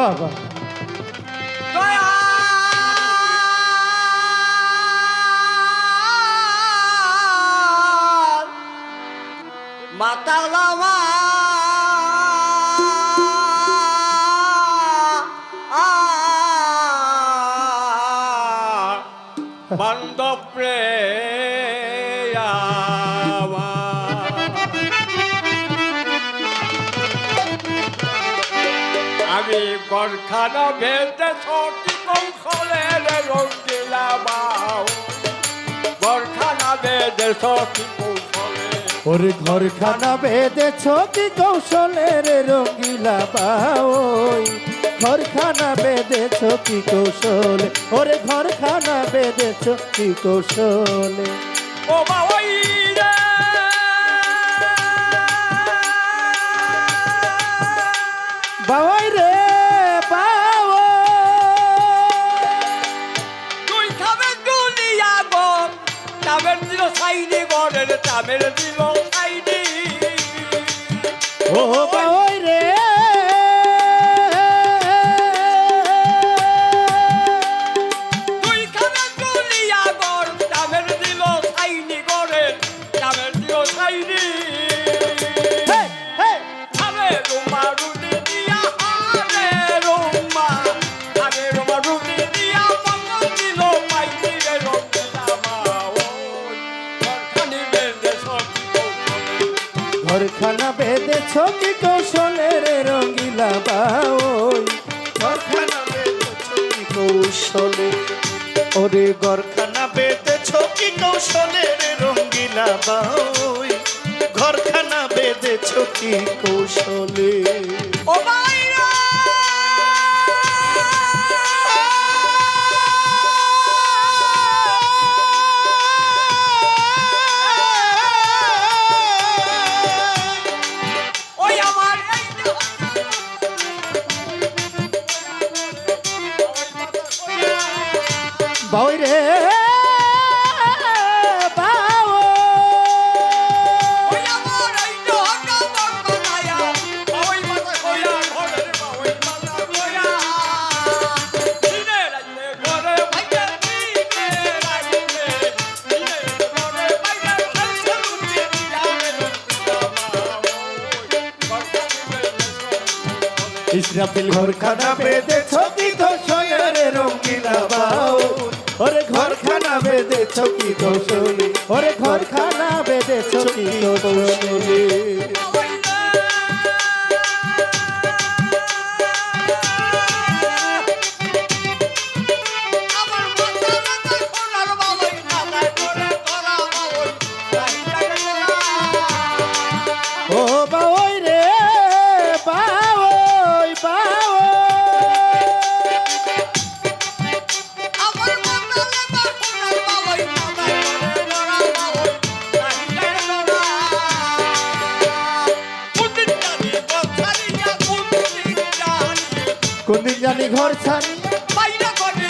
বাবা মাতালামা বন্ধপ্রে আমি গরখানা ভেলতে সটি কৌশলের রঙ্গিলা বাউ গরখানা বেদে সটি কৌশলে ওরে ঘরখানা বেঁধেছ কি কৌশলের রঙ্গিলা বাওই ঘরখানা বেঁধেছ কি কৌশলে ওরে ঘরখানা কৌশলে। ও তামের দিল সাইডে গরের তামের দিল সাইডে ও বাবাই ঘরখানা বেঁধে ছবি কৌশলের রঙিলা বাউল। ঘরখানা বেঁধেছ ছবি কৌশলে, ওরে ঘরখানা বেঁধে ছবি কৌশলের রঙিলা বাউল। ঘরখানা বেঁধে ছবি কৌশলে। ও মাইরা ঘরে ঘরে দিয়া। রে ইসরাফিল ঘরখানা বেঁধেছ কি কৌশলের রঙ্গিলা বাও ওরে ঘরখানা বেঁধেছ কি কৌশলে ওরে ঘরখানা বেঁধেছ কি কৌশলে কোনদিন জানি ঘর ছাড়ি। বাইরে করে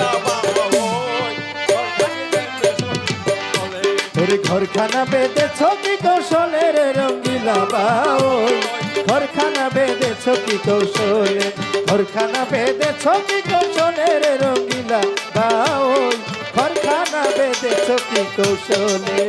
বাবাই ঘরখানি বেঁধে চলে ওরে ঘরখানা বেঁধেছ কি কৌশলের রঙ্গিলা বাওই ঘরখানা বেঁধেছ কি কৌশলে ঘরখানা বেঁধেছ কি কৌশলের রঙ্গিলা বাওই ঘরখানা বেঁধেছ কি কৌশলে